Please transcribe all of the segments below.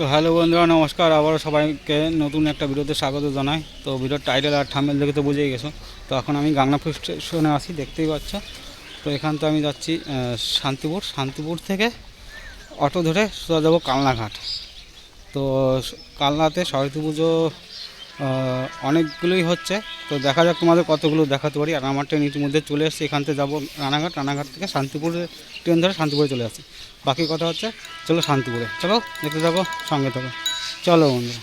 তো হ্যালো বন্ধুরা, নমস্কার। আবারও সবাইকে নতুন একটা ভিডিওতে স্বাগত জানাই। তো ভিডিওর টাইটেল আর থামেল দেখে তো বুঝেই গেছো। তো এখন আমি গাংনাপুর স্টেশনে আসি দেখতেই পাচ্ছ। তো এখান তো আমি যাচ্ছি শান্তিপুর। শান্তিপুর থেকে অটো ধরে সোজা যাব কালনাঘাট। তো কালনাতে সরস্বতী পুজো অনেকগুলোই হচ্ছে। তো দেখা যাক তোমাদের কতগুলো দেখাতে পারি। আর আমার ট্রেন ইতিমধ্যে চলে এসছে। এখান থেকে যাব রানাঘাট। রানাঘাট থেকে শান্তিপুরে ট্রেন ধরে শান্তিপুরে চলে আসি। বাকি কথা হচ্ছে, চলো শান্তিপুরে। চলো, দেখতে যাব সঙ্গে থাকো। চলো বন্ধুরা।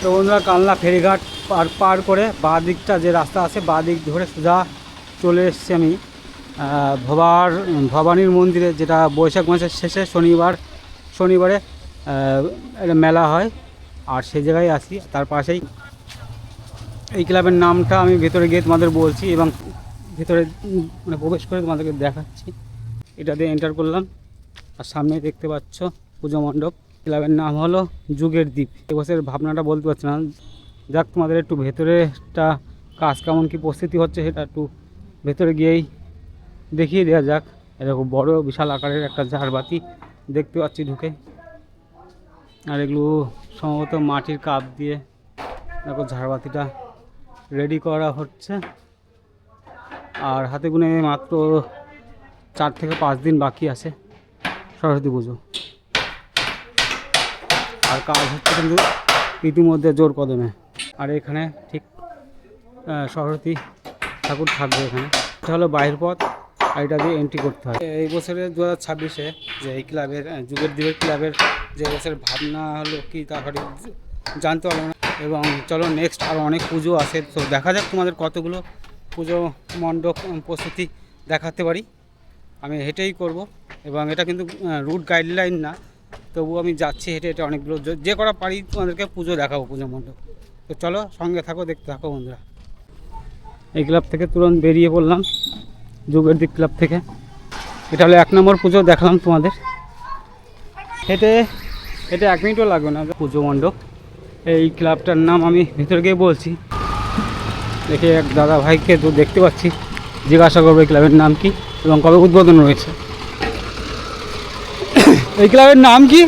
তো বন্ধুরা, কালনা ফেরিঘাট পার পার করে বাঁ দিকটা যে রাস্তা আছে বাঁ দিক ধরে সোজা চলে এসেছি আমি ভবার, ভবানীর মন্দিরে, যেটা বৈশাখ মাসের শেষে শনিবার, শনিবারে একটা মেলা হয়। আর সেই জায়গায় আসি। তার পাশেই এই ক্লাবের নামটা আমি ভেতরে গিয়ে তোমাদের বলছি এবং ভেতরে মানে প্রবেশ করে তোমাদেরকে দেখাচ্ছি। এটা দিয়ে এন্টার করলাম। আর সামনে দেখতে পাচ্ছ পুজো মণ্ডপ। ক্লাবের নাম হলো যুগের দ্বীপ। এবছরের ভাবনাটা বলতে পারছি না। যাক, তোমাদের একটু ভেতরেটা কাজ কেমন, কি পরিস্থিতি হচ্ছে সেটা একটু ভেতরে গিয়েই দেখিয়ে দেওয়া যাক। এরকম বড় বিশাল আকারের একটা ঝাড়বাতি দেখতে পাচ্ছি ঢুকে। আর এগুলো সম্ভবত মাটির কাপ দিয়ে, দেখো ঝাড়বাতিটা রেডি করা হচ্ছে। আর হাতে গুনে মাত্র চার থেকে পাঁচ দিন বাকি আছে। সরস্বতী পুজো। আর কাজ হচ্ছে কিন্তু ইতিমধ্যে জোর কদমে। আর এখানে ঠিক সরস্বতী ঠাকুর থাকবে এখানে। এটা হলো বাহির পথ, আর এটা দিয়ে এন্ট্রি করতে হয়। এই বছরে দু হাজার ছাব্বিশে যে এই ক্লাবের যুগের দ্বীপের ক্লাবের যে বছরের ভাবনা হলো কি, তা সঠিক জানতে পারব না। এবং চলো নেক্সট আরও অনেক পুজো আছে। তো দেখা যাক তোমাদের কতগুলো পুজো মণ্ডপ প্রস্তুতি দেখাতে পারি। আমি হেঁটেই করব। এবং এটা কিন্তু রুট গাইডলাইন না। তবু আমি যাচ্ছি হেঁটে হেঁটে অনেকগুলো যে- করা পারি তোমাদেরকে পুজো দেখাবো, পুজো মণ্ডপ। তো চলো সঙ্গে থাকো, দেখতে থাকো বন্ধুরা। এই ক্লাব থেকে তুরন্ত বেরিয়ে পড়লাম, যুগের দিক ক্লাব থেকে। এটা হলো এক নম্বর পুজো, দেখালাম তোমাদের। হেঁটে হেঁটে এক মিনিটও লাগবে না। পুজো মণ্ডপ। এই ক্লাবটার নাম আমি ভিতরে গিয়ে বলছি। দেখে এক দাদা ভাইকে তো দেখতে পাচ্ছি। জিজ্ঞাসা করব এই ক্লাবের নাম কি এবং কবে উদ্বোধন রয়েছে এই ক্লাবের নাম কি?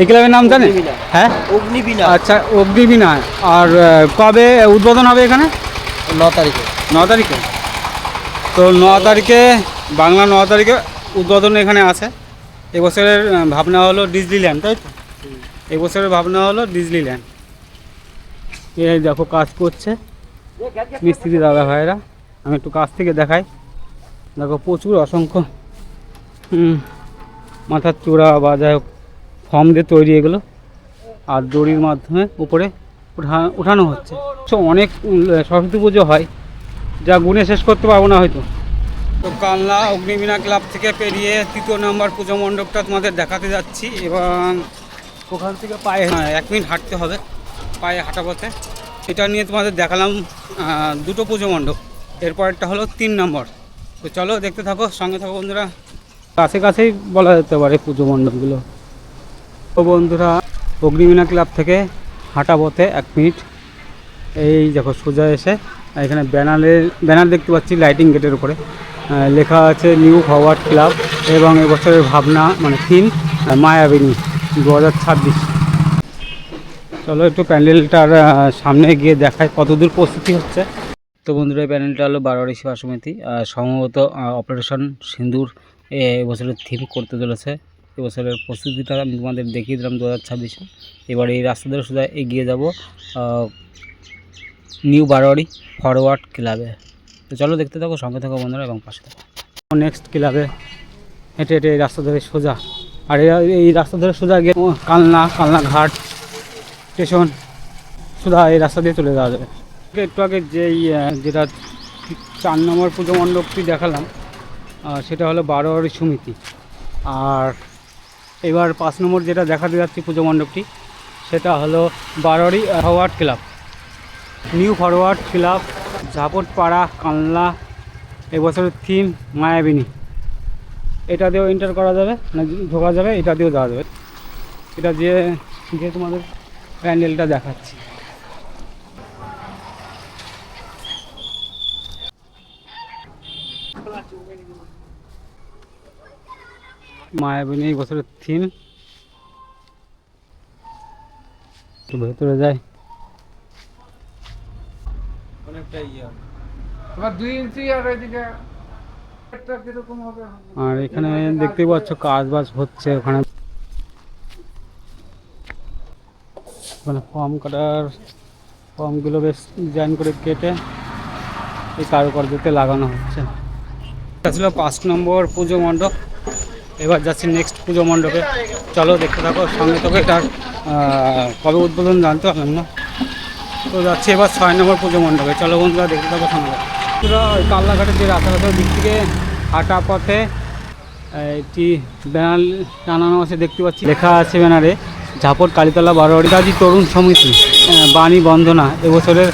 এই ক্লাবের নাম জানে হ্যাঁ? অগ্নিবীণা। আচ্ছা অগ্নিবীণা। আর কবে উদ্বোধন হবে এখানে? ন তারিখে। ন তারিখে। তো ন তারিখে বাংলা ন তারিখে উদ্বোধন এখানে আছে। এবছরের ভাবনা হলো ডিজনিল্যান্ড তাই তো? এবছরের ভাবনা হলো ডিজনিল্যান্ড। এই দেখো কাজ করছে মিস্ত্রি দাদা ভাইরা আমি একটু কাছ থেকে দেখাই। দেখো প্রচুর অসংখ্য মাথার চূড়া বা যাই হোক, ফর্ম দিয়ে তৈরি এগুলো। আর দড়ির মাধ্যমে উপরে উঠা, উঠানো হচ্ছে। অনেক সরস্বতী পুজো হয়, যা গুণে শেষ করতে পারব না হয়তো। তো কালনা অগ্নিবীণা ক্লাব থেকে পেরিয়ে তৃতীয় নম্বর পুজো মণ্ডপটা তোমাদের দেখাতে যাচ্ছি এবং ওখান থেকে পায়ে হ্যাঁ, এক মিনিট হাঁটতে হবে। পায়ে হাঁটা পথে। এটা নিয়ে তোমাদের দেখালাম দুটো পুজো মণ্ডপ। এরপরেরটা হলো তিন নম্বর। তো চলো দেখতে থাকো সঙ্গে থাকো বন্ধুরা। কাছে কাছেই বলা যেতে পারে পুজো মণ্ডপগুলো। তো বন্ধুরা অগ্নিবীণা ক্লাব থেকে হাঁটা পথে এক মিনিট। এই দেখো সোজা এসে এখানে ব্যানারে ব্যানার দেখতে পাচ্ছি লাইটিং গেটের উপরে। লেখা আছে নিউ ফরওয়ার্ড ক্লাব এবং এবছরের ভাবনা মানে থিম মায়াবিনী। দু হাজার ছাব্বিশ। চলো একটু প্যান্ডেলটার সামনে গিয়ে দেখায় কতদূর প্রস্তুতি হচ্ছে। তো বন্ধুরা এই প্যানেলটা হলো বারোয়ারি সেবা সমিতি সম্ভবত অপারেশন সিন্দুর এ এবছরের থিম করতে চলেছে। এবছরের প্রস্তুতিটা আমি তোমাদের দেখিয়ে দিলাম দু হাজার ছাব্বিশে। এবার এই রাস্তা ধরে সোজা এগিয়ে যাব নিউ বারোয়ারি ফরওয়ার্ড ক্লাবে তো চলো দেখতে থাকো সঙ্গে থাকো বন্ধুরা এবং পাশে থাকো। নেক্সট ক্লাবে হেঁটে হেঁটে এই রাস্তা ধরে সোজা। আর এই- রাস্তা ধরে সোজা গিয়ে কালনা কালনা ঘাট, স্টেশন, সোজা এই রাস্তা দিয়ে চলে যাওয়া যাবে। একটু আগে যেই যেটা চার নম্বর পুজো মণ্ডপটি দেখালাম সেটা হলো বারোয়ারি সমিতি। আর এবার পাঁচ নম্বর যেটা দেখাতে যাচ্ছি পুজো মণ্ডপটি, সেটা হলো বারোয়ারি forward club. New forward club, Jhaptapara, Kalna, এবছরের থিম মায়াবিনী। এটা দিয়েও এন্টার করা যাবে না ঢোকা যাবে, এটা দিয়েও যাওয়া যাবে। এটা দিয়ে দিয়ে তোমাদের প্যান্ডেলটা দেখাচ্ছি। মায়াবিনী এই বছরের থিম একটু ভেতরে যাই। অনেকটা ইয়ে তোমার দুই ইঞ্চি আর একটা কীরকম হবে আর এখানে দেখতেই পাচ্ছ কাজ বাজ হচ্ছে ওখানে ওখানে ফর্ম কাটার ফর্মগুলো বেশ ডিজাইন করে কেটে এই কারুকার্যতে লাগানো হচ্ছে। এটা ছিল পাঁচ নম্বর পুজো মণ্ডপ। এবার যাচ্ছি নেক্সট পুজো মণ্ডপে। চলো দেখতে থাকো সঙ্গে তোকে আহ, কবে উদ্বোধন জানতে পারলাম না। তো যাচ্ছি এবার ছয় নম্বর পুজো মণ্ডপে। চলো বন্ধুরা দেখতে থাকো সঙ্গে ওই কাল্লাঘাটের যে রাস্তাঘাটের দিক থেকে হাঁটা পথে, একটি ব্যানার টানানো আছে, দেখতে পাচ্ছি। লেখা আছে ব্যানারে, ঝাপট কালীতলা বারোয়ারি। কাজী তরুণ সমিতি বাণী বন্দনা, এবছরের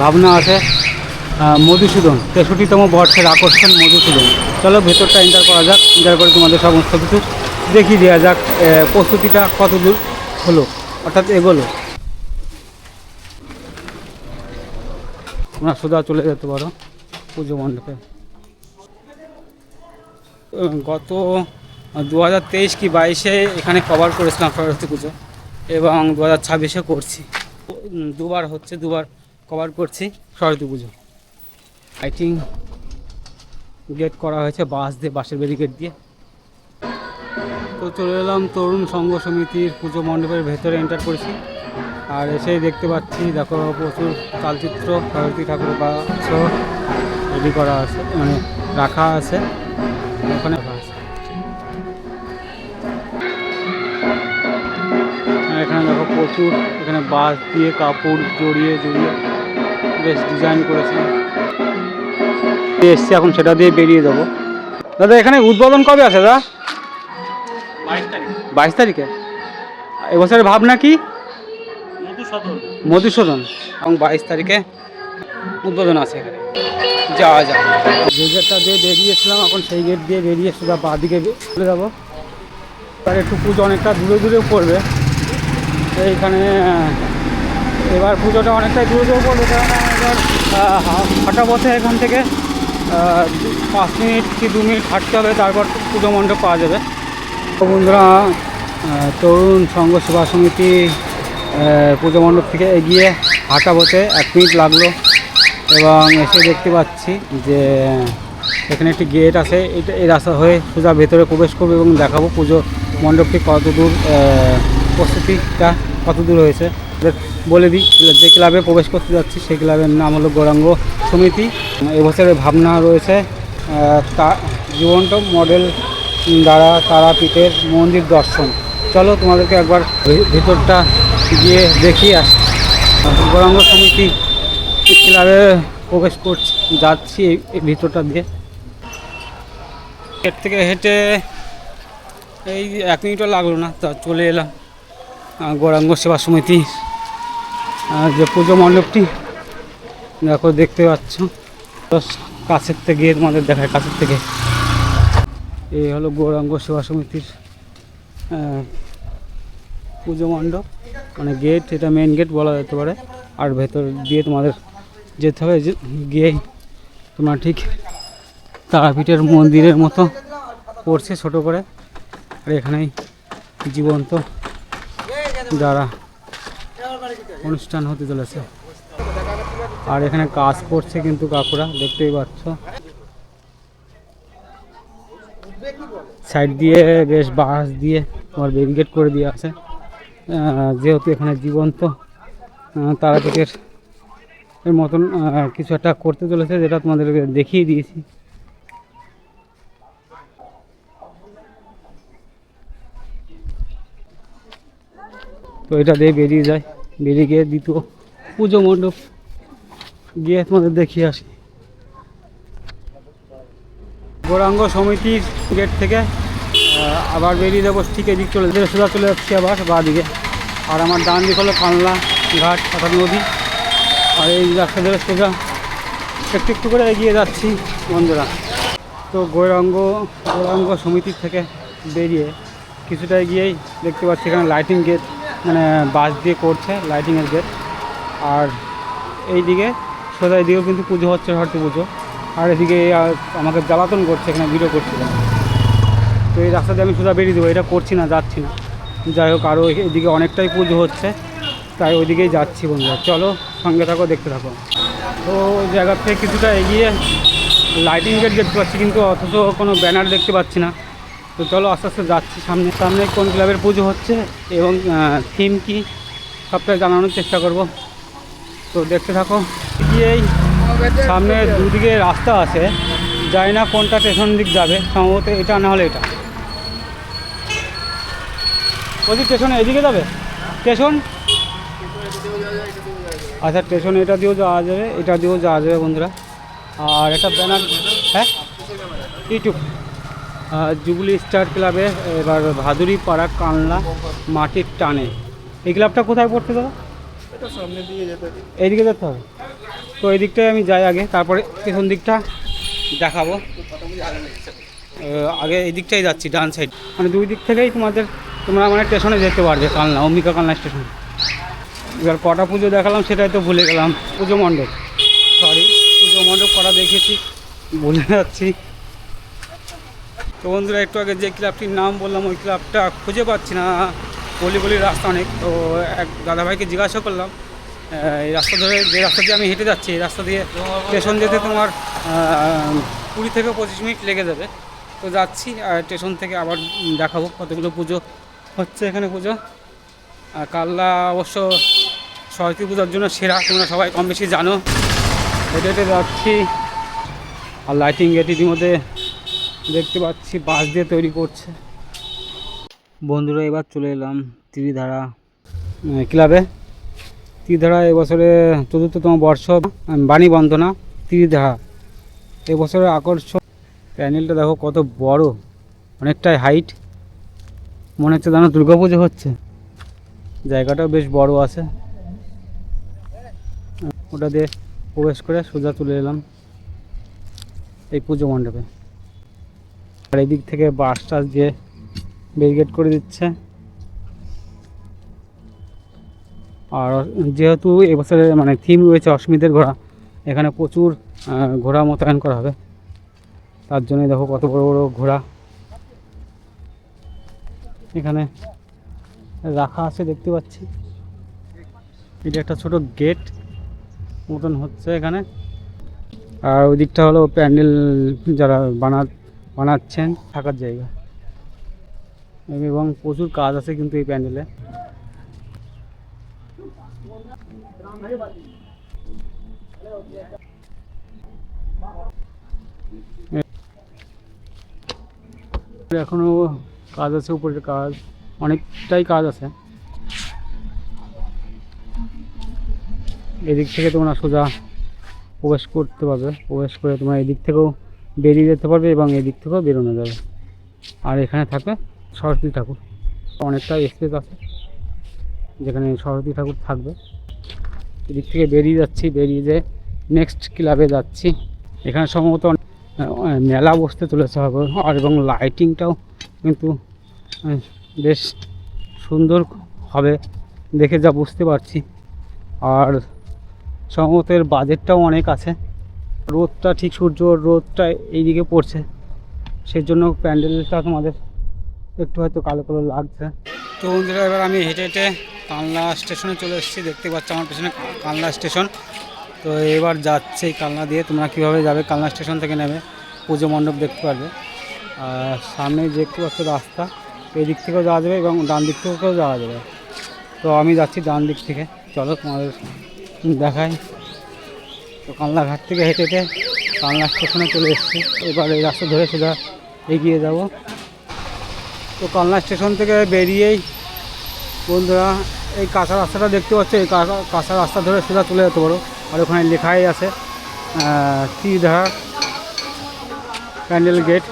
ভাবনা আছে মধুসূদন, তেষট্টিতম বর্ষের আকর্ষণ মধুসূদন। চলো ভেতরটা এন্টার করা যাক এন্টার করে তোমাদের সমস্ত কিছু দেখিয়ে দেওয়া যাক প্রস্তুতিটা কত দূর হলো, অর্থাৎ এগোলো। তোমরা সোজা চলে যেতে পারো, পুজো মণ্ডপে। গত দু হাজার তেইশ কি বাইশে এখানে কভার করেছিলাম সরস্বতী পুজো, এবং দু হাজার ছাব্বিশে করছি। দুবার হচ্ছে, দুবার কভার করছি সরস্বতী পুজো। লাইটিং গেট করা হয়েছে বাস দিয়ে বাসের ব্যারিকেড দিয়ে। তো চলে এলাম তরুণ সংঘ সমিতির পুজো মণ্ডপের ভেতরে এন্টার করেছি। আর এসেই দেখতে পাচ্ছি দেখো প্রচুর চালচিত্র সরস্বতী ঠাকুর বা রেডি করা আছে মানে রাখা আছে ওখানে এখানে দেখো প্রচুর এখানে বাঁশ দিয়ে কাপড় জড়িয়ে জড়িয়ে বেশ ডিজাইন করেছে। এসছি এখন সেটা দিয়ে বেরিয়ে যাব। দাদা এখানে উদ্বোধন কবে আছে দাদা? বাইশ তারিখ। বাইশ তারিখে? এবছরের ভাবনা কি? মধুসূদন। এবং বাইশ তারিখে উদ্বোধন আছে এখানে। যাওয়া যায় যে গেটটা দিয়ে বেরিয়েছিলাম এখন সেই গেট দিয়ে বেরিয়ে সোজা বাঁ দিকে চলে যাব। তার একটু পুজো অনেকটা দূরে দূরেও পড়বে। এইখানে এবার পুজোটা অনেকটাই দূরে দূরে পড়বে কারণ এবার হাঁটা পথে এখান থেকে পাঁচ মিনিট কি দু মিনিট হাঁটতে হবে তারপর পুজো মণ্ডপ পাওয়া যাবে। তো বন্ধুরা তরুণ সংঘ সেবা সমিতি পুজো মণ্ডপ থেকে এগিয়ে হাঁটা পথে এক মিনিট লাগল এবং এসে দেখতে পাচ্ছি যে এখানে একটি গেট আছে। এটা এই রাস্তা হয়ে সোজা ভেতরে প্রবেশ করব এবং দেখাবো পুজো মণ্ডপটি কত দূর প্রস্তুতিটা কত দূর হয়েছে। বলে দিই, যে ক্লাবে প্রবেশ করতে যাচ্ছি সেই ক্লাবের নাম হলো গৌরাঙ্গ সমিতি। এবছরের ভাবনা রয়েছে তা জীবন্ত মডেল দ্বারা তারাপীঠের মন্দির দর্শন। চলো তোমাদেরকে একবার ভেতরটা গিয়ে দেখি আসি গৌরাঙ্গ সমিতি ক্লাবে প্রবেশ করছি, যাচ্ছি এই- ভিতরটা দিয়ে। গেট থেকে হেঁটে এই এক মিনিটও লাগল না, তা চলে এলাম গৌরাঙ্গ সেবা সমিতি যে পুজো মণ্ডপটি, দেখো, দেখতে পাচ্ছ। কাছের থেকে, তোমাদের দেখায় কাছের থেকে। এই হলো গৌরাঙ্গ সেবা সমিতির পুজো মণ্ডপ। মানে গেট এটা মেন গেট বলা যেতে পারে। আর ভেতর দিয়ে তোমাদের যেতে হবে, যে গিয়েই তোমার ঠিক তারাপীঠের মন্দিরের মতো পড়ছে ছোট করে। আর এখানেই জীবন্ত যারা অনুষ্ঠান হতে চলেছে। আর এখানে কাজ করছে কিন্তু কাকুরা, দেখতেই পাচ্ছ। সাইড দিয়ে বেশ বাঁশ দিয়ে তোমার ব্যারিকেড করে দিয়ে আছে। যেহেতু এখানে জীবন্ত তারাপীঠের এর মতন কিছু একটা করতে চলেছে যেটা তোমাদেরকে দেখিয়ে দিয়েছি। তো এটা দিয়ে বেরিয়ে যায়, বেরিয়ে গিয়ে দ্বিতীয় পুজো মণ্ডপ গিয়ে তোমাদের দেখিয়ে আসি। গৌরাঙ্গ সমিতির গেট থেকে আবার বেরিয়ে যাব, ঠিক এদিক চলে সোজা চলে যাচ্ছি আবার বাঁ দিকে। আর আমার ডান দিক হলো কানলা ঘাট অর্থাৎ নদী। আর এই রাস্তা ধরে সোজা, একটু একটু করে এগিয়ে যাচ্ছি বন্ধুরা। তো গৌরাঙ্গ গৌরাঙ্গ সমিতির থেকে বেরিয়ে কিছুটা এগিয়েই দেখতে পাচ্ছি এখানে লাইটিং গেট মানে বাস দিয়ে করছে লাইটিংয়ের গেট আর এইদিকে সোজা এদিকেও কিন্তু পুজো হচ্ছে সরস্বতী পুজো। আর এদিকে আমাকে জ্বালাতন করছে, এখানে ভিডিও করছিলাম তো এই রাস্তা দিয়ে আমি সোজা বেরিয়ে দেবো, এটা করছি না, যাচ্ছি না। যাই হোক আরও এদিকে অনেকটাই পুজো হচ্ছে, তাই ওইদিকেই যাচ্ছি বন্ধুরা। চলো, সঙ্গে থাকো, দেখতে থাকো। তো ওই জায়গার থেকে কিছুটা এগিয়ে লাইটিং গেট দেখতে পাচ্ছি, কিন্তু অথচ কোনো ব্যানার দেখতে পাচ্ছি না। তো চলো, আস্তে আস্তে যাচ্ছি সামনে। সামনে কোন ক্লাবের পুজো হচ্ছে এবং থিম কি, সবটাই জানানোর চেষ্টা করব। তো দেখতে থাকো। গিয়েই সামনে দুদিকে রাস্তা আছে। জানি না কোনটা স্টেশন দিক যাবে, সম্ভবত এটা না হলে এটা। বলছি স্টেশনে এদিকে যাবে? স্টেশন? আচ্ছা স্টেশন এটা দিয়েও যাওয়া যাবে এটা দিয়েও যাওয়া যাবে বন্ধুরা। আর একটা ব্যানার হ্যাঁ? ইউটিউব। জুবলি স্টার ক্লাবে এবার ভাদুরি পাড়া কানলা মাটির টানে। এই ক্লাবটা কোথায় পড়তে দাদা? এইদিকে যেতে হবে। তো এই দিকটায় আমি যাই আগে তারপরে পেছন দিকটা দেখাবো। আগে এই দিকটাই যাচ্ছি ডান সাইড মানে দুই দিক থেকেই তোমাদের তোমরা আমার স্টেশনে যেতে পারবে কালনা, অম্বিকা কালনা স্টেশন এবার কটা পুজো দেখালাম সেটাই তো ভুলে গেলাম। পুজো মণ্ডপ। সরি পুজো মণ্ডপ কটা দেখেছি ভুলে যাচ্ছি। তো বন্ধুরা, একটু আগে যে ক্লাবটির নাম বললাম, ওই ক্লাবটা খুঁজে পাচ্ছি না। গলি গলির রাস্তা অনেক। তো এক দাদাভাইকে জিজ্ঞাসা করলাম এই রাস্তা ধরে যে রাস্তা দিয়ে আমি হেঁটে যাচ্ছি, এই রাস্তা দিয়ে স্টেশন যেতে তোমার কুড়ি থেকে পঁচিশ মিনিট লেগে যাবে। তো যাচ্ছি, আর স্টেশন থেকে আবার দেখাবো কতগুলো পুজো হচ্ছে এখানে পুজো। আর কাল্লা অবশ্য সরস্বতী পূজার জন্য সেরা, তোমরা সবাই কম বেশি জানো। হেঁটে হেঁটে যাচ্ছি আর লাইটিং গেট ইতিমধ্যে দেখতে পাচ্ছি, বাঁশ দিয়ে তৈরি করছে। বন্ধুরা, এবার চলে এলাম ত্রিধারা ক্লাবে। ত্রিধারা এবছরে চতুর্থতম বর্ষ বাণী বন্দনা, ত্রিধারা। এবছরের আকর্ষণ, প্যানেলটা দেখো কত বড়, অনেকটাই হাইট মনে হচ্ছে যেন দুর্গাপুজো হচ্ছে। জায়গাটাও বেশ বড় আছে। ওটা দিয়ে প্রবেশ করে সোজা চলে এলাম এই পুজো মণ্ডপে। আর এদিক থেকে বাস টাস দিয়ে ব্যারিকেড করে দিচ্ছে। আর যেহেতু এবছরে মানে থিম রয়েছে অস্মিতের ঘোড়া, এখানে প্রচুর ঘোড়া মোতায়েন করা হবে। তার জন্যই দেখো কত বড় বড় ঘোড়া। এখানে রাখা আছে, দেখতে পাচ্ছি। এটা একটা ছোট গেট মতন হচ্ছে এখানে। আর ওই দিকটা হলো প্যান্ডেল যারা বানা, বানাচ্ছেন, থাকার জায়গা। এবং প্রচুর কাজ আছে কিন্তু এই প্যান্ডেলে। এখনও কাজ আছে, উপরের কাজ, অনেকটাই কাজ আছে। এদিক থেকে তোমরা সোজা প্রবেশ করতে পারবে। প্রবেশ করে তোমরা এদিক থেকেও বেরিয়ে যেতে পারবে এবং এদিক থেকেও বেরোনো যাবে। আর এখানে থাকবে সরস্বতী ঠাকুর। অনেকটা স্পেস আছে যেখানে সরস্বতী ঠাকুর থাকবে। এদিক থেকে বেরিয়ে যাচ্ছি, বেরিয়ে যে নেক্সট ক্লাবে যাচ্ছি। এখানে সম্ভবত মেলা বসতে চলেছে হবে। আর এবং লাইটিংটাও কিন্তু বেশ সুন্দর হবে দেখে যা বুঝতে পারছি। আর সম্ভবত এর বাজেটটাও অনেক আছে। রোদটা ঠিক সূর্য, রোদটা এইদিকে পড়ছে। সেই জন্য প্যান্ডেলটা তোমাদের একটু হয়তো কালো কালো লাগছে। তো বন্ধুরা, এবার আমি হেঁটে হেঁটে কালনা স্টেশনে চলে এসেছি। দেখতে পাচ্ছ আমার পেছনে কালনা স্টেশন। তো এবার যাচ্ছে কালনা দিয়ে। তোমরা কীভাবে যাবে? কালনা স্টেশন থেকে নেবে পুজো মণ্ডপ দেখতে পারবে। সামনে দেখতে পাচ্ছ রাস্তা এই দিক থেকেও যাওয়া যাবে এবং ডান দিক থেকেও যাওয়া যাবে। তো আমি যাচ্ছি ডান দিক থেকে। চলো তোমাদের দেখাই। তো কালনা ঘাট থেকে হেঁটে হেঁটে কালনা স্টেশনে চলে এসেছি। এবার এই রাস্তা ধরে সোজা এগিয়ে যাব। তো কালনা স্টেশন থেকে বেরিয়েই বন্ধুরা, এই কাঁচা রাস্তাটা দেখতে পাচ্ছ? এই কাঁচা- কাঁচা রাস্তা ধরে সোজা চলে যেতে পারো। আর ওখানে লেখাই আছে ত্রিধারা প্যান্ডেল গেট।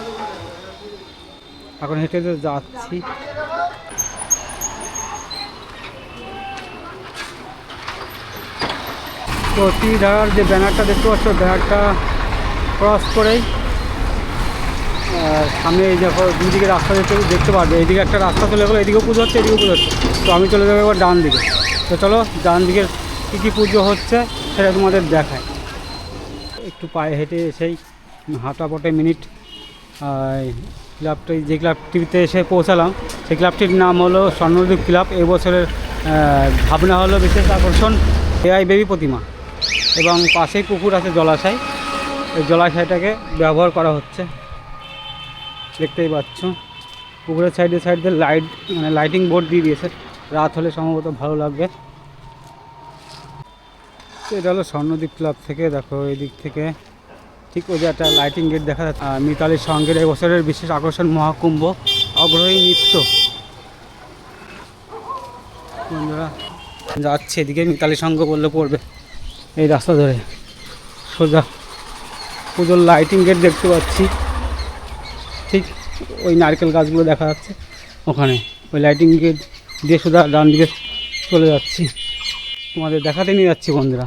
এখন হেঁটে হেঁটে যাচ্ছি। তো ত্রিধারার যে ব্যানারটা দেখতে পাচ্ছ, ব্যানারটা ক্রস করেই সামনে এই দেখো দুদিকে রাস্তা দেখতে দেখতে পারবে। এইদিকে একটা রাস্তা চলে গেলো, এদিকেও পুজো হচ্ছে, এদিকেও পুজো হচ্ছে। তো আমি চলে যাব এবার ডান দিকে তো চলো ডান দিকের কী কী পুজো হচ্ছে সেটা তোমাদের দেখায় একটু পায়ে হেঁটে এসেই হাঁটা পটে মিনিট ক্লাবটি যে ক্লাবটিতে এসে পৌঁছালাম, সেই ক্লাবটির নাম হলো স্বর্ণদ্বীপ ক্লাব। এবছরের ভাবনা হলো বিশেষ আকর্ষণ এআই বেবি প্রতিমা এবং পাশেই পুকুর আছে জলাশয়। এই জলাশয়টাকে ব্যবহার করা হচ্ছে। দেখতেই পাচ্ছ, পুকুরের সাইডে সাইডে লাইট মানে লাইটিং বোর্ড দিয়ে দিয়েছে। রাত হলে সম্ভবত ভালো লাগবে। এটা হলো স্বর্ণদ্বীপ ক্লাব থেকে, দেখো, এই দিক থেকে। ঠিক ওই যে একটা লাইটিং গেট দেখা যাচ্ছে। মিতালির সঙ্গের এবছরের বিশেষ আকর্ষণ মহাকুম্ভ, অগ্রহী নৃত্য। বন্ধুরা, যাচ্ছে এদিকে মিতালি সঙ্গ বললে পড়বে। এই রাস্তা ধরে। সোজা। পুজোর লাইটিং গেট দেখতে পাচ্ছি। ঠিক ওই নারকেল গাছগুলো দেখা যাচ্ছে ওখানে। ওই লাইটিং গেট দিয়ে সোজা ডান দিকে চলে যাচ্ছি। তোমাদের দেখাতে নিয়ে যাচ্ছি, বন্ধুরা।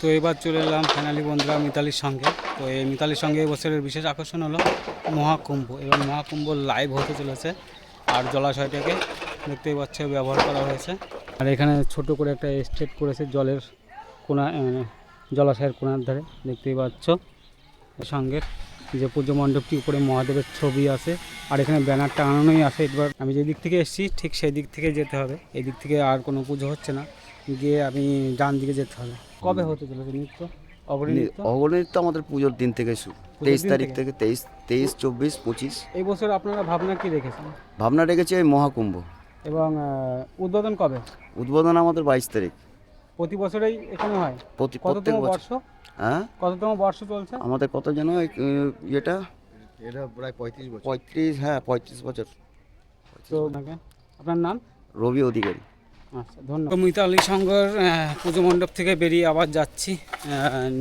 তো এবার চলে এলাম ফাইনালি বন্ধুরা, মিতালির সঙ্গে। তো এই মিতালির সঙ্গে এবছরের বিশেষ আকর্ষণ হলো মহাকুম্ভ এবং মহাকুম্ভ লাইভ হতে চলেছে আর জলাশয়টাকে দেখতেই পাচ্ছ ব্যবহার করা হয়েছে। আর এখানে ছোট করে একটা স্টেট করেছে জলের কোনা আহ, জলাশয়ের কোনার ধারে দেখতেই পাচ্ছ। সঙ্গে যে পুজো মণ্ডপটি উপরে মহাদেবের ছবি আছে আর এখানে ব্যানার টাঙানোই আছে এবার। আমি যে দিক থেকে এসেছি ঠিক সেই দিক থেকে যেতে হবে। এই দিক থেকে আর কোনো পুজো হচ্ছে না গিয়ে আমি ডান দিকে যেতে হবে। কবে হতে চলেছে নৃত্য? অগণিত? তো আমাদের পুজোর দিন থেকে শুরু তেইশ তারিখ থেকে? তেইশ তেইশ চব্বিশ পঁচিশ। এই বছর আপনারা ভাবনা কি রেখেছেন? ভাবনা রেখেছে এই মহাকুম্ভ। এবং উদ্বোধন কবে? উদ্বোধন আমাদের বাইশ তারিখ। প্রতি বছরেই এখানে হয়? প্রতি প্রত্যেক বছর। বর্ষ? হ্যাঁ? কততম বর্ষ চলছে? আমাদের কত যেন ইয়েটা? এটা প্রায় পঁয়ত্রিশ বছর। পঁয়ত্রিশ হ্যাঁ পঁয়ত্রিশ বছর। তো আপনাকে আপনার নাম? রবি অধিকারী। আচ্ছা ধন্যবাদ। মিতালি সংঘর পুজো মণ্ডপ থেকে বেরিয়ে আবার যাচ্ছি।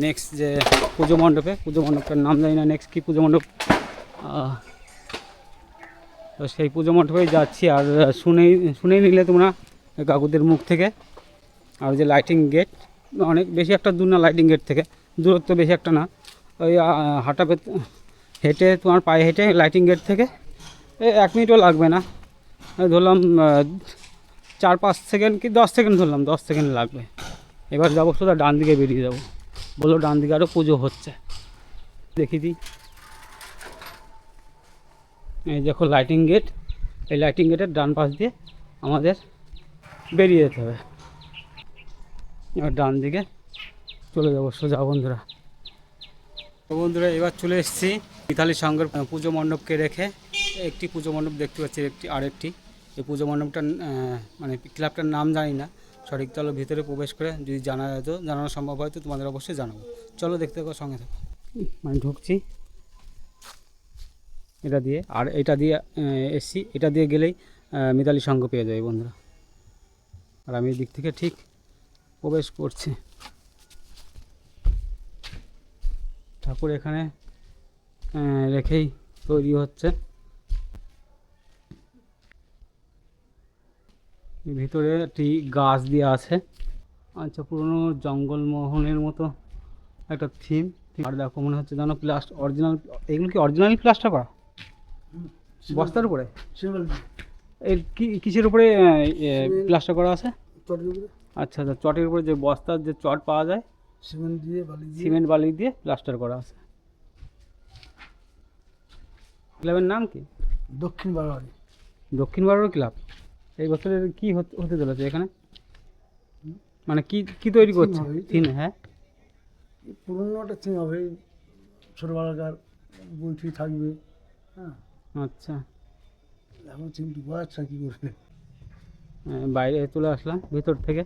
নেক্সট যে পুজো মণ্ডপে, পুজো মণ্ডপের নাম জানি না নেক্সট কী পুজো মণ্ডপ? তো সেই পুজো মণ্ডপেই যাচ্ছি, আর শুনেই শুনেই নিলে তোমরা কাকুদের মুখ থেকে। আর যে লাইটিং গেট অনেক বেশি একটা দূর না লাইটিং গেট থেকে, দূরত্ব বেশি একটা না। ওই হাঁটা হেঁটে তোমার পায়ে হেঁটে লাইটিং গেট থেকে এক মিনিটও লাগবে না। ধরলাম চার পাঁচ সেকেন্ড কি, দশ সেকেন্ড ধরলাম, দশ সেকেন্ড লাগবে। এবার যাব সোজা ডান দিকে বেরিয়ে যাব। বলল ডান দিকে আরও পুজো হচ্ছে। দেখি দিই। এই দেখো লাইটিং গেট এই লাইটিং গেটের ডান পাশ দিয়ে আমাদের বেরিয়ে যেতে হবে। এবার ডান দিকে চলে যাব সোজা, বন্ধুরা। বন্ধুরা, এবার চলে এসেছি মিতালি সংঘের পুজো মণ্ডপকে রেখে। একটি পুজো মণ্ডপ দেখতে পাচ্ছি, একটি আরেকটি। এই পুজো মণ্ডপটার মানে ক্লাবটার নাম জানি না। সঠিক তাহলে ভিতরে প্রবেশ করে যদি জানা যেত, জানানো সম্ভব হয়, তো তোমাদের অবশ্যই জানাব। চলো দেখতে থাকো, সঙ্গে থাকো। মানে ঢুকছি। এটা দিয়ে, আর এটা দিয়ে এসছি। এটা দিয়ে গেলেই মিতালি সঙ্গ পেয়ে যাবে বন্ধুরা। আর আমি দিক থেকে ঠিক প্রবেশ করছি। ঠাকুর এখানে রেখেই তৈরি হচ্ছে। ভিতরে একটি গাছ দিয়ে আছে। আচ্ছা পুরনো জঙ্গলমোহনের মতো একটা থিম আর দেখো মনে হচ্ছে যেন প্লাস্ট অরিজিনাল এগুলো কি অরিজিনাল প্লাস্টার করা? বস্তার উপরে? এর কি কিসের উপরে প্লাস্টার করা আছে? আচ্ছা আচ্ছা চটের উপরে যে বস্তার যে চট পাওয়া যায় সিমেন্ট দিয়ে বালি দিয়ে। সিমেন্ট বালি দিয়ে প্লাস্টার করা আছে। ক্লাবের নাম কি? দক্ষিণ বারোয়ারি। দক্ষিণ ভারতের ক্লাব। এই বছরের কি হতে- চলেছে এখানে? মানে কি কি তৈরি করছে। থিম হ্যাঁ? পুরনো একটা থিম হবে। ছোটোবেলাকার বইটি থাকবে হ্যাঁ। আচ্ছা। এখন থিমটি বোঝাচ্ছে কী করবে? আহ, বাইরে চলে আসলাম ভিতর থেকে।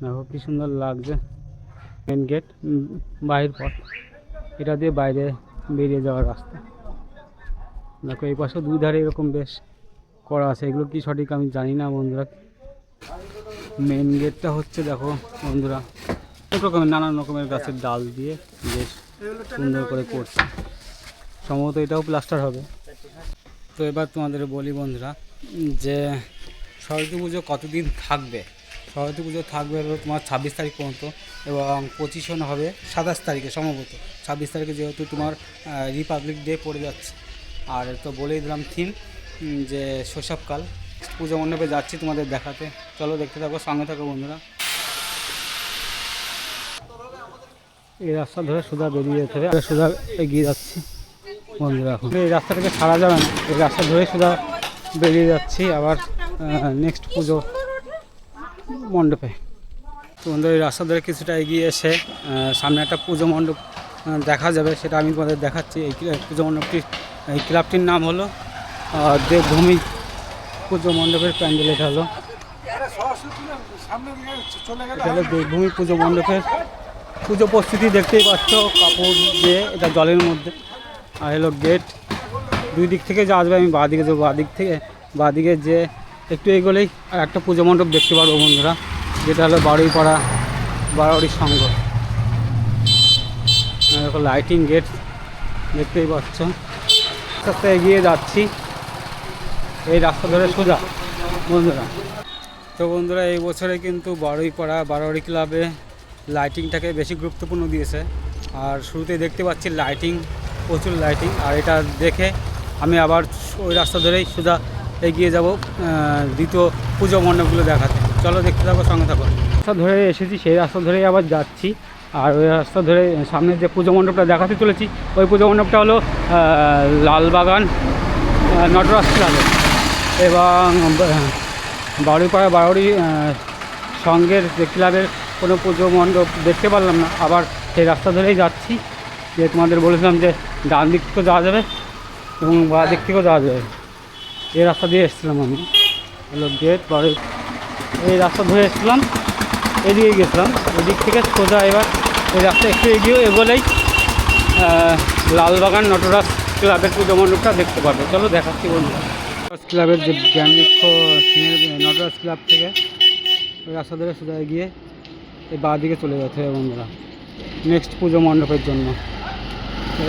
দেখো কি সুন্দর লাগছে। মেন গেট বাইরের পথ। এটা দিয়ে বাইরে বেরিয়ে যাওয়ার রাস্তা। দেখো, এই পাশেও দুই ধারে এরকম বেশ করা আছে। এগুলো কি সঠিক আমি জানি না বন্ধুরা। মেন গেটটা হচ্ছে দেখো, বন্ধুরা অনেক রকমের, নানান রকমের গাছের ডাল দিয়ে বেশ সুন্দর করে করছে। সম্ভবত এটাও প্লাস্টার হবে। তো এবার তোমাদের বলি বন্ধুরা, যে সরস্বতী পুজো কতদিন থাকবে? সরস্বতী পুজো থাকবে তোমার ছাব্বিশ তারিখ পর্যন্ত এবং পঁচিশন হবে সাতাশ তারিখে, সম্ভবত। ছাব্বিশ তারিখে যেহেতু তোমার রিপাবলিক ডে পড়ে যাচ্ছে। আর তো বলেই দিলাম থিম যে শৈশবকাল। পুজো মণ্ডপে যাচ্ছি তোমাদের দেখাতে। চলো দেখতে থাকো, সঙ্গে থাকো বন্ধুরা। এই রাস্তা ধরে সোজা বেরিয়ে যেতে হবে। সোজা এগিয়ে যাচ্ছি বন্ধুরা এখন। এই রাস্তাটাকে ছাড়া যাবে না। এই রাস্তা ধরে সোজা বেরিয়ে যাচ্ছি আবার নেক্সট পুজো মণ্ডপে। তো বন্ধুরা, এই রাস্তা ধরে কিছুটা এগিয়ে এসে সামনে একটা পুজো মণ্ডপ দেখা যাবে। সেটা আমি তোমাদের দেখাচ্ছি। এই পুজো মণ্ডপটি এই ক্লাবটির নাম হলো দেবভূমি পুজো মণ্ডপের প্যান্ডেল। এটা হলো এটা দেবভূমি পুজো মণ্ডপের পুজো প্রস্তুতি দেখতেই পাচ্ছ। কাপড় দিয়ে এটা জলের মধ্যে। আর হলো গেট। দুই দিক থেকে যা আসবে আমি বাঁ দিকে যাব। বাঁ দিক থেকে, বাঁ দিকে যে একটু এগোলেই আর একটা পুজো মণ্ডপ দেখতে পারব বন্ধুরা। যেটা হলো বারুইপাড়া বারোয়ারি সংঘ। লাইটিং গেট দেখতেই পাচ্ছ। আস্তে আস্তে এগিয়ে যাচ্ছি। এই রাস্তা ধরে সোজা, বন্ধুরা। তো বন্ধুরা, এই বছরে কিন্তু বারুইপাড়া, বারোয়ারি ক্লাবে লাইটিংটাকে বেশি গুরুত্বপূর্ণ দিয়েছে। আর শুরুতে দেখতে পাচ্ছি লাইটিং, প্রচুর লাইটিং। আর এটা দেখে আমি আবার ওই রাস্তা ধরেই সোজা এগিয়ে যাব দ্বিতীয় পুজো মণ্ডপগুলো দেখাতে। চলো দেখতে থাকো, সঙ্গে থাকো। রাস্তা ধরে এসেছি, সেই রাস্তা ধরেই আবার যাচ্ছি। আর ওই রাস্তা ধরে সামনে যে পুজো মণ্ডপটা দেখাতে চলেছি ওই পুজো মণ্ডপটা হলো লালবাগান নটরাজ এবং বারোয়ারি আহ, সঙ্গের যে ক্লাবের কোনো পুজো মণ্ডপ দেখতে পারলাম না। আবার সেই রাস্তা ধরেই যাচ্ছি যে তোমাদের বলেছিলাম যে ডান দিক থেকেও যাওয়া যাবে এবং বাঁ দিক থেকেও যাওয়া যাবে। এই রাস্তা দিয়ে এসেছিলাম আমি। হলো গেট বাড়ি এই রাস্তা ধরে এসেছিলাম এদিকে গেছিলাম। এদিক থেকে সোজা এবার এই রাস্তা একটু এগিয়ে এগোলেই লালবাগান নটরাজ ক্লাবের পুজো মণ্ডপটা দেখতে পারবে। চলো দেখাচ্ছি বন্ধুরা। ক্লাবের যে জ্ঞান বৃক্ষ সিনের নটরাজ ক্লাব থেকে ওই রাস্তা ধরে সোজা এগিয়ে এই বাঁ দিকে চলে যাচ্ছে বন্ধুরা নেক্সট পুজো মণ্ডপের জন্য।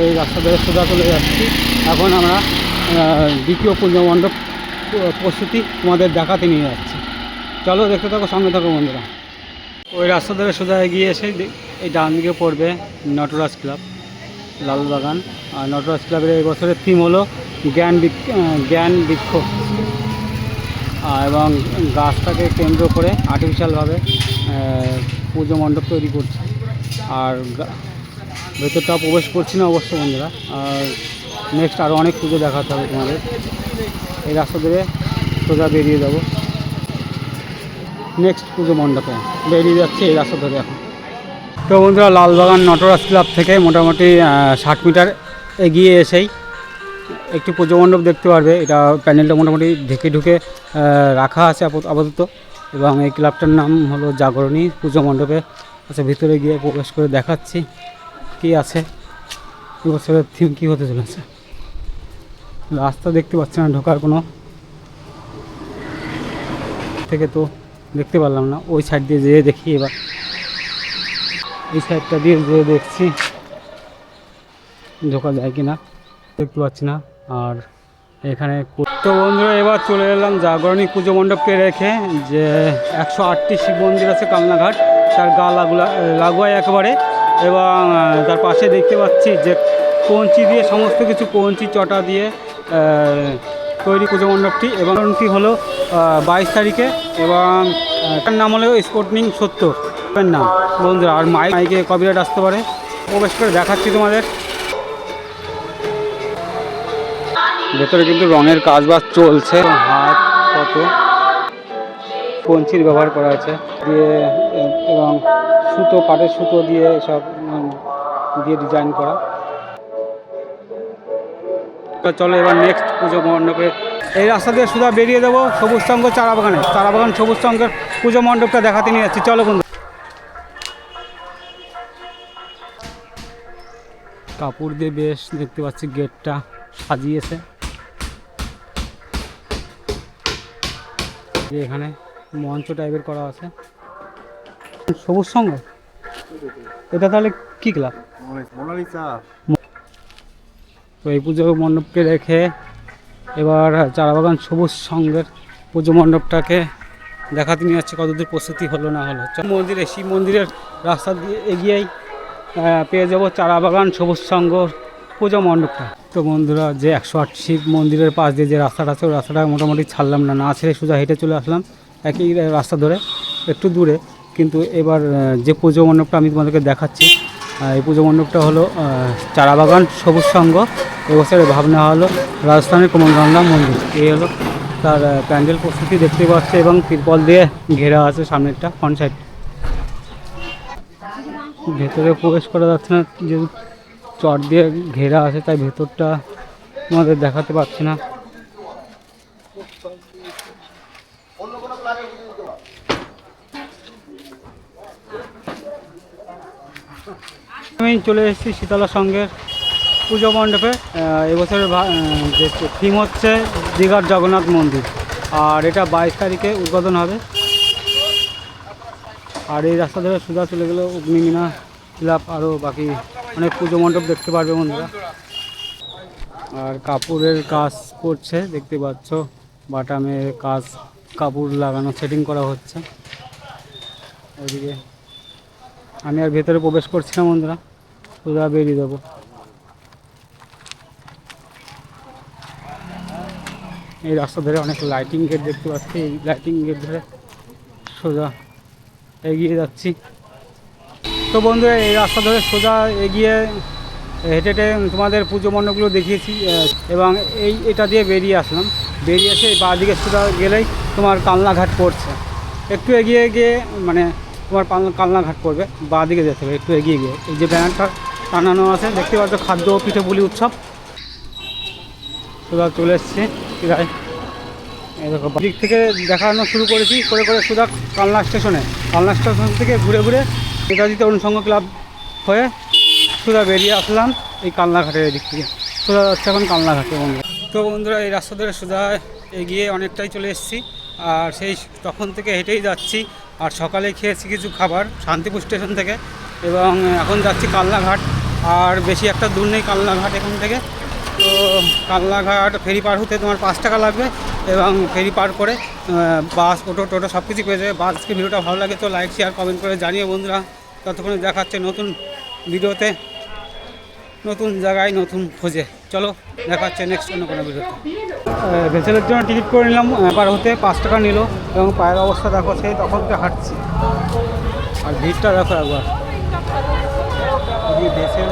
এই রাস্তা ধরে সোজা চলে যাচ্ছি। এখন আমরা দ্বিতীয় পুজো মণ্ডপ প্রস্তুতি তোমাদের দেখাতে নিয়ে যাচ্ছি। চলো দেখতে থাকো সামনে থাকো বন্ধুরা। ওই রাস্তা ধরে সোজা এগিয়ে এসে এই ডান দিকে পড়বে নটরাজ ক্লাব, লালবাগান। আর নটরাজ ক্লাবের এই বছরের থিম হলো জ্ঞান জ্ঞান বৃক্ষ এবং গাছটাকে কেন্দ্র করে আর্টিফিশিয়ালভাবে পুজো মণ্ডপ তৈরি করছে। আর ভেতরটা প্রবেশ করছি না অবশ্য বন্ধুরা। আর নেক্সট আরও অনেক পুজো দেখাতে হবে তোমাদের। এই রাস্তা ধরে সোজা বেরিয়ে যাব। নেক্সট পুজো মণ্ডপে। বেরিয়ে যাচ্ছে এই রাস্তা ধরে এখন। তো বন্ধুরা, লালবাগান নটরাজ ক্লাব থেকে মোটামুটি ষাট মিটার এগিয়ে এসেই একটি পুজো মণ্ডপ দেখতে পারবে। এটা প্যান্ডেলটা মোটামুটি ঢেকে ঢুকে রাখা আছে আপাত- আপাতত। এবং এই ক্লাবটার নাম হলো জাগরণী পুজো মণ্ডপে। আচ্ছা ভিতরে গিয়ে প্রবেশ করে দেখাচ্ছি কি আছে। এবছরের থিম কী হতে চলেছে? রাস্তা দেখতে পাচ্ছি না, ঢোকার কোনো। থেকে তো দেখতে পারলাম না। ওই সাইড দিয়ে যেয়ে দেখি এবার। এই সাইডটা দিয়ে যেয়ে দেখছি ঢোকা যায় কি না দেখতে পাচ্ছি না। আর এখানে তো বন্ধুরা, এবার চলে এলাম জাগরণী পুজো মণ্ডপকে রেখে যে একশো আটটি শিব মন্দির আছে কালনাঘাট। তার গা লাগুলা লাগুয়ায় একেবারে। এবং তার পাশে দেখতে পাচ্ছি যে কঞ্চি দিয়ে সমস্ত কিছু, কঞ্চি, চটা দিয়ে তৈরি পুজো মণ্ডপটি। এবং হলো বাইশ তারিখে এবং তার নাম হলো স্পোর্টনিং সত্য। এর নাম। বন্ধুরা, আর মাইক, মাইকে কপিরাইট আসতে পারে। প্রবেশ করে দেখাচ্ছি তোমাদের। ভেতরে কিন্তু রঙের কাজ বাজ চলছে। হাত, কত। কঞ্চির ব্যবহার করা আছে। দিয়ে, এবং সুতো কাঠের সুতো দিয়ে সব দিয়ে ডিজাইন করা। চলো এবার নেক্সট পুজো মণ্ডপে এই রাস্তা দিয়ে সুদা বেরিয়ে দেবো সবুজ সঙ্গ চারা বাগানে চারা বাগান সবুজ সঙ্গের পুজো মণ্ডপটা দেখাতে নিয়ে যাচ্ছি চলো বন্ধু। কাপড় দিয়ে বেশ দেখতে পাচ্ছি গেটটা সাজিয়েছে। যে এখানে মঞ্চ টাইপের করা আছে। সবুজ সঙ্গ? এটা তাহলে কি ক্লাব? তো এই পুজো মণ্ডপকে রেখে এবার চারাবাগান সবুজ সঙ্গের পুজো মণ্ডপটাকে দেখাতে নিয়ে যাচ্ছে কতদূর প্রস্তুতি হলো না হলো। মন্দিরে, শিব মন্দিরের রাস্তা দিয়ে এগিয়েই পেয়ে যাব চারাবাগান সবুজ সঙ্গ পুজো মণ্ডপটা। তো বন্ধুরা, যে একশো আট শিব মন্দিরের পাশ দিয়ে যে রাস্তাটা আছে, ওই রাস্তাটা মোটামুটি ছাড়লাম না না ছেড়ে সোজা হেঁটে চলে আসলাম, একই রাস্তা ধরে, একটু দূরে। কিন্তু এবার যে পুজো মণ্ডপটা আমি তোমাদেরকে দেখাচ্ছি এই পুজো মণ্ডপটা হলো চারাবাগান, সবুজ সংঘ এবছরের ভাবনা হলো রাজস্থানের কোমলগঙ্গা মন্দির। এই হলো তার প্যান্ডেল প্রস্তুতি দেখতে পাচ্ছে এবং তিরপল দিয়ে ঘেরা আছে সামনেরটা ফ্রন্ট সাইড ভেতরে প্রবেশ করা যাচ্ছে না, যেহেতু চট দিয়ে ঘেরা আছে, তাই ভেতরটা আমাদের দেখাতে পারছি না। আমি চলে এসেছি শীতলা সঙ্গের পুজো মণ্ডপে। এবছরের যে থিম হচ্ছে দীঘার জগন্নাথ মন্দির। আর এটা বাইশ তারিখে উদ্বোধন হবে। আর এই রাস্তা ধরে সোজা চলে গেলেও অগ্নিমিনা ক্লাব আরও বাকি অনেক পুজো মণ্ডপ দেখতে পারবে বন্ধুরা। আর কাপড়ের কাজ করছে, দেখতে পাচ্ছ। বাটামে কাজ, কাপড় লাগানো সেটিং করা হচ্ছে। ওইদিকে আমি আর ভেতরে প্রবেশ করছি না, বন্ধুরা। সোজা বেরিয়ে দেবো এই রাস্তা ধরে অনেক লাইটিং গেট দেখতে পাচ্ছি। এই লাইটিং গেট ধরে সোজা এগিয়ে যাচ্ছি। তো বন্ধুরা, এই রাস্তা ধরে সোজা এগিয়ে হেঁটে হেঁটে তোমাদের পুজো মণ্ডপগুলো দেখিয়েছি এবং এই এটা দিয়ে বেরিয়ে আসলাম। বেরিয়ে এসে বাঁ দিকে সোজা গেলেই তোমার কালনাঘাট পড়ছে। একটু এগিয়ে গিয়ে মানে তোমার কালনাঘাট পড়বে বাঁ দিকে যেতে হবে, একটু এগিয়ে গিয়ে। এই যে ব্যানারটা টানানো আছে, দেখতে পাচ্ছ খাদ্য ও পিঠে বলি উৎসব। সোজা চলে এসছে এই দেখো দিক থেকে দেখানো শুরু করেছি, করে করে সোজা কালনা স্টেশনে। কালনা স্টেশন থেকে ঘুরে ঘুরে নেতাজি তরুণ সংঘ ক্লাব হয়ে সোজা বেরিয়ে আসলাম এই কালনাঘাটের দিক থেকে। সোজা যাচ্ছে এখন কালনাঘাটে বন্ধুরা। তো বন্ধুরা, এই রাস্তা ধরে সোজা এগিয়ে অনেকটাই চলে এসেছি, আর সেই তখন থেকে হেঁটেই যাচ্ছি। আর সকালে খেয়েছি কিছু খাবার শান্তিপুর স্টেশন থেকে এবং এখন যাচ্ছি কালনাঘাট। আর বেশি একটা দূর নেই কালনাঘাট এখান থেকে। তো কালনাঘাট ফেরি পার হতে তোমার পাঁচ টাকা লাগবে এবং ফেরি পার করে বাস, অটো, টোটো সব কিছু পেয়ে যাবে। বাসকে ভিডিওটা ভালো লাগে তো লাইক শেয়ার কমেন্ট করে জানিয়ে বন্ধুরা। ততক্ষণে দেখাচ্ছে নতুন ভিডিওতে, নতুন জায়গায়, নতুন খোঁজে। চলো, দেখা দেখাচ্ছে নেক্সট অন্য কোনো ভিডিওতে ভেসেলের জন্য টিকিট করে নিলাম পার হতে পাঁচ টাকা নিল এবং পায়ের অবস্থা দেখো, সেই তখন তো হাঁটছি। আর ভিড়টা দেখো একবার। ভেসেল